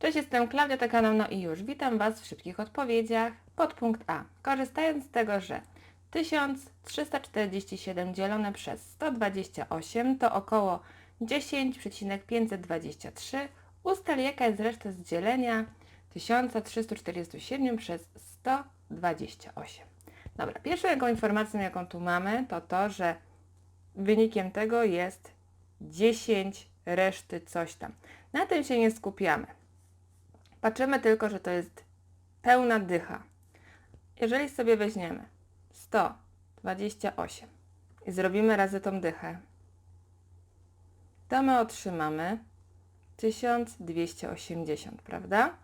Cześć, jestem Klaudia, to No i już. Witam Was w szybkich odpowiedziach. Podpunkt A. Korzystając z tego, że 1347 dzielone przez 128 to około 10,523, ustal jaka jest reszta z dzielenia 1347 przez 128. Dobra, pierwszą jaką informacją, jaką tu mamy, to to, że wynikiem tego jest 10 reszty coś tam. Na tym się nie skupiamy. Patrzymy tylko, że to jest pełna dycha. Jeżeli sobie weźmiemy 128 i zrobimy razy tą dychę, to my otrzymamy 1280, prawda?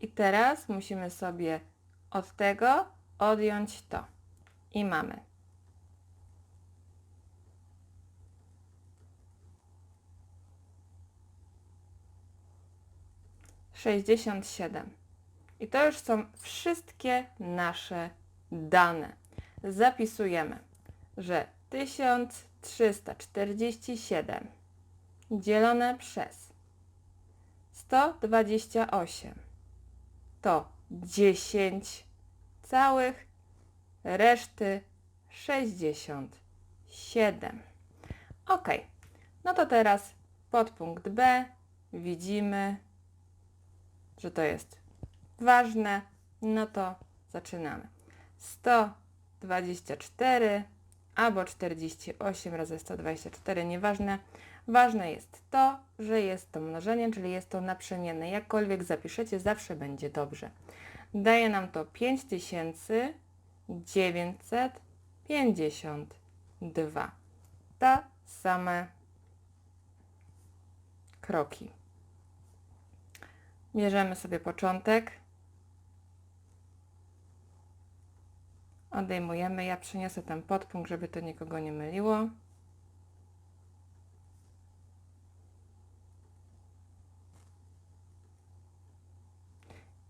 I teraz musimy sobie od tego odjąć to. I mamy 67. I to już są wszystkie nasze dane. Zapisujemy, że 1347 dzielone przez 128 to 10 całych reszty 67. Ok, no to teraz podpunkt B widzimy, że to jest ważne, no to zaczynamy. 124 albo 48 razy 124, nieważne. Ważne jest to, że jest to mnożenie, czyli jest to naprzemienne. Jakkolwiek zapiszecie, zawsze będzie dobrze. Daje nam to 5952. Te same kroki. Bierzemy sobie początek. Odejmujemy. Ja przyniosę ten podpunkt, żeby to nikogo nie myliło.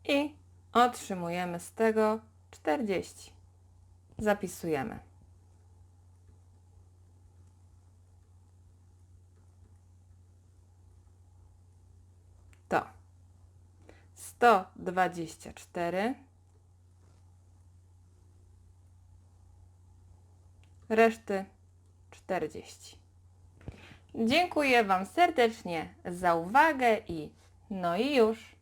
I otrzymujemy z tego 40. Zapisujemy. sto dwadzieścia cztery. reszty 40. Dziękuję Wam serdecznie za uwagę i no i już.